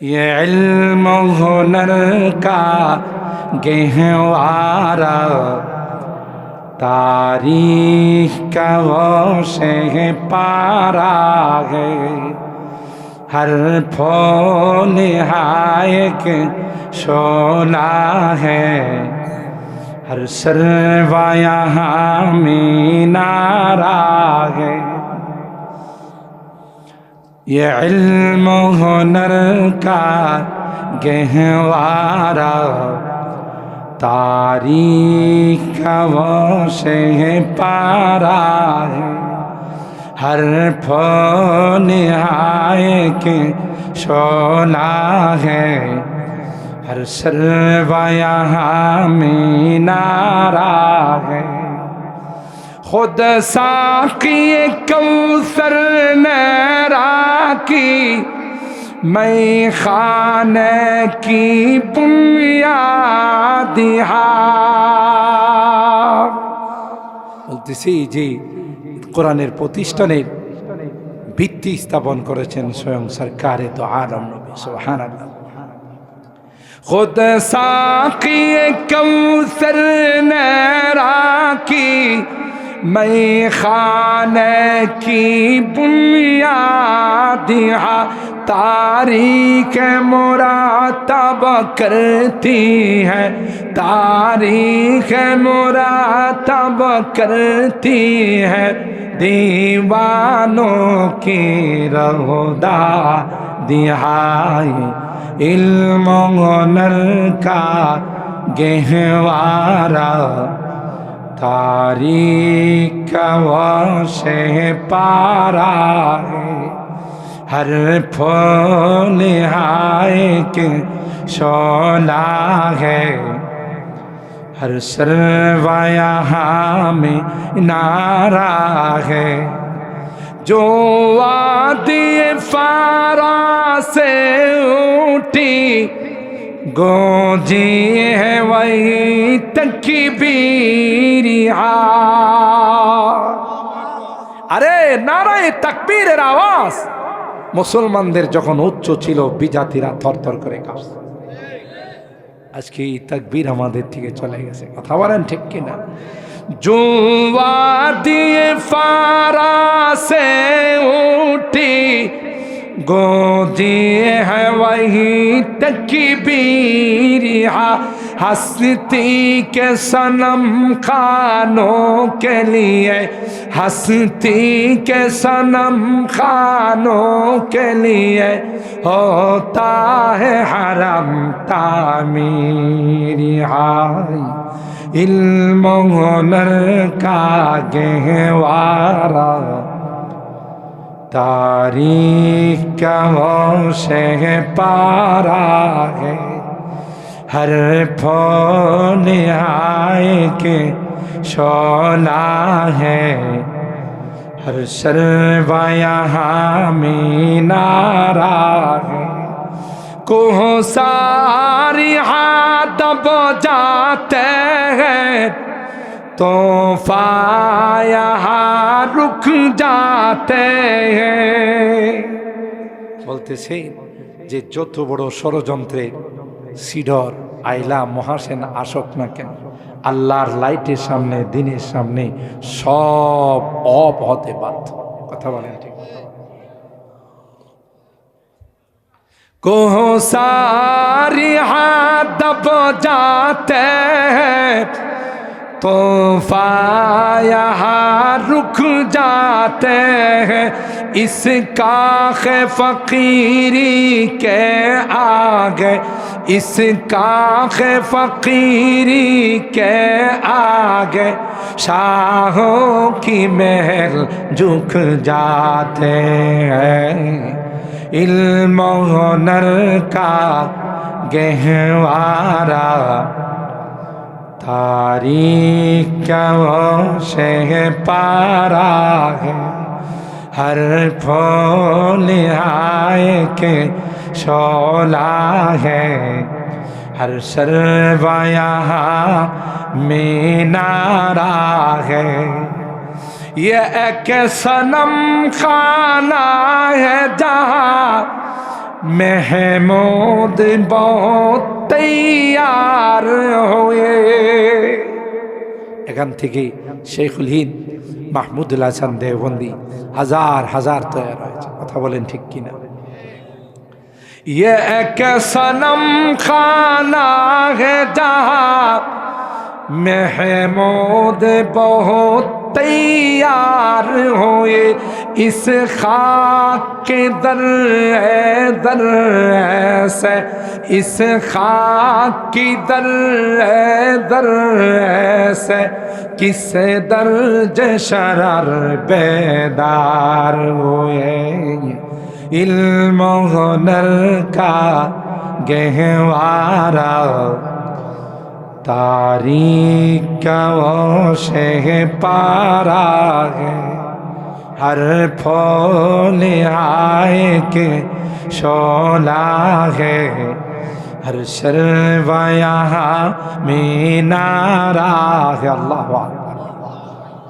یہ علم و ہنر کا گہوارا تاریخ کا وہ سے پارا ہے۔ ہر پھول ایک شولا ہے۔ ہر سروہ یہاں مینارا ہے۔ یہ علم و ہنر کا گہوارا تاریخ کا وہ سے پارا ہے۔ ہر پھول آئے کے شولا ہے۔ ہر سروا یہاں میں ہے۔ خود ساقی کوثر نیرا کی میں خانے کی بنیاد বলতেছি যে কোরআনের প্রতিষ্ঠানের ভিত্তি স্থাপন করেছেন স্বয়ং সরকারে তো আলম নবী সোহান خود ساقی کوثر نے میں خانے کی بنیاد تاریخ مراتب کرتی ہے۔ تاریخ مراتب کرتی ہے۔ دیوانوں کی رہدا دیہائی علم و نل کا گہوارہ۔ تاریخ سے پارا ہے ہر پھول ہائے کے شولا ہے۔ ہر سروا یہاں میں نارا ہے۔ جو وادی فارا سے اونٹی گوجی ہے وہی تکبیر আরে নারায় তাকবীরের আওয়াজ। মুসলমানদের যখন উচ্চ ছিল, বিজাতিরা থরথর করে কাঁপছে। আজকে এই তাকবীর আমাদের থেকে চলে গেছে। কথা বলেন ঠিক কিনা? জুয়া দিয়ে ফারাসে উঠি গো দিয়ে হওয়াই তকবীর हंसती के सनम खानों के लिए हंसती के सनम खानों के लिए होता है हरम तामीर हाय इल्म हुनर का गहवारा तारीख का वो से पारा है हर फोन आए के सोना है हर सरवा यहाँ में नारा है कोह सारी हाथ बजाते हैं तोहफा यहाँ रुक जाते हैं বলতেছে যে যত বড় ষড়যন্ত্রের সিডর, আইলা, মহাসেন, আসক না কেন? আল্লাহর লাইটের সামনে, দিনের সামনে সব অপ হতে বাধ্য। কথা বলেন ঠিক। কোহো সারি হাত দব যাতে তো تو یہاں رک جاتے ہیں اس کا فقیری اس کاخ فقیری کے آگے شاہوں کی محل جھک جاتے ہیں۔ علم و ہنر کا گہوارا تاریخ کیا وہ شہ پارا ہے۔ ہر پھول آئے کے शोला है। हर سروایا मीनारा है। ये एक सनम खाना है جہاں महमूद बहुत तैयार हुए। এখান থেকে শেখুল হিন্দ মাহমুদুল হাসান দেওবন্দি হাজার হাজার তৈরি হয়েছে কথা বলেন ঠিক কিনা یہ ایک سنم خانہ ہے جہاں محمود بہت تیار ہوئے۔ اس خاک کے در ہے، در ایسے۔ اس خاک کی در ہے، در ایسے۔ کس درج شرر بیدار ہوئے۔ इल्म हुनर का गहवारा तारीख का वो शेह पारा है हर फूल आए के शोला है हर शर्व यहाँ मीनारा है अल्लाह